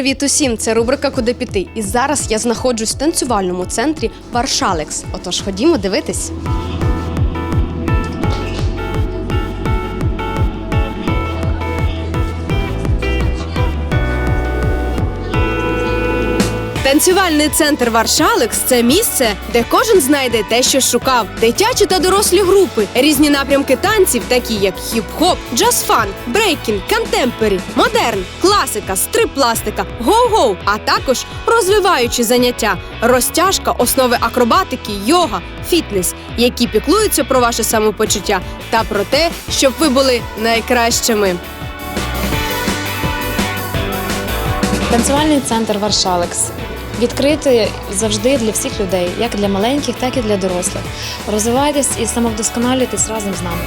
Привіт усім! Це рубрика Куди піти. І зараз я знаходжусь в танцювальному центрі Варшалекс. Отож, ходімо дивитись. Танцювальний центр Варшалекс це місце, де кожен знайде те, що шукав. Дитячі та дорослі групи, різні напрямки танців, такі як хіп-хоп, джаз-фан, брейкінг, контемпері, модерн, класика, стрип-пластика, гоу-гоу, а також розвиваючі заняття, розтяжка, основи акробатики, йога, фітнес, які піклуються про ваше самопочуття та про те, щоб ви були найкращими. Танцювальний центр Варшалекс відкритий завжди для всіх людей, як для маленьких, так і для дорослих. Розвивайтесь і самовдосконалюйтесь разом з нами.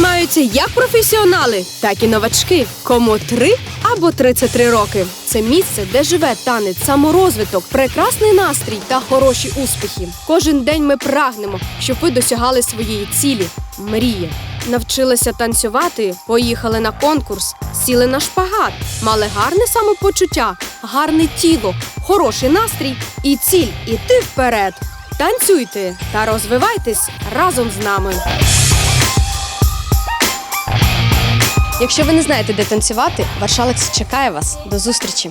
Займаються як професіонали, так і новачки. Кому 3 або 33 роки. Це місце, де живе танець, саморозвиток, прекрасний настрій та хороші успіхи. Кожен день ми прагнемо, щоб ви досягали своєї цілі мрії. Навчилися танцювати, поїхали на конкурс, сіли на шпагат, мали гарне самопочуття, гарне тіло, хороший настрій і ціль іти вперед. Танцюйте та розвивайтесь разом з нами. Якщо ви не знаєте, де танцювати, Варшалекс чекає вас. До зустрічі!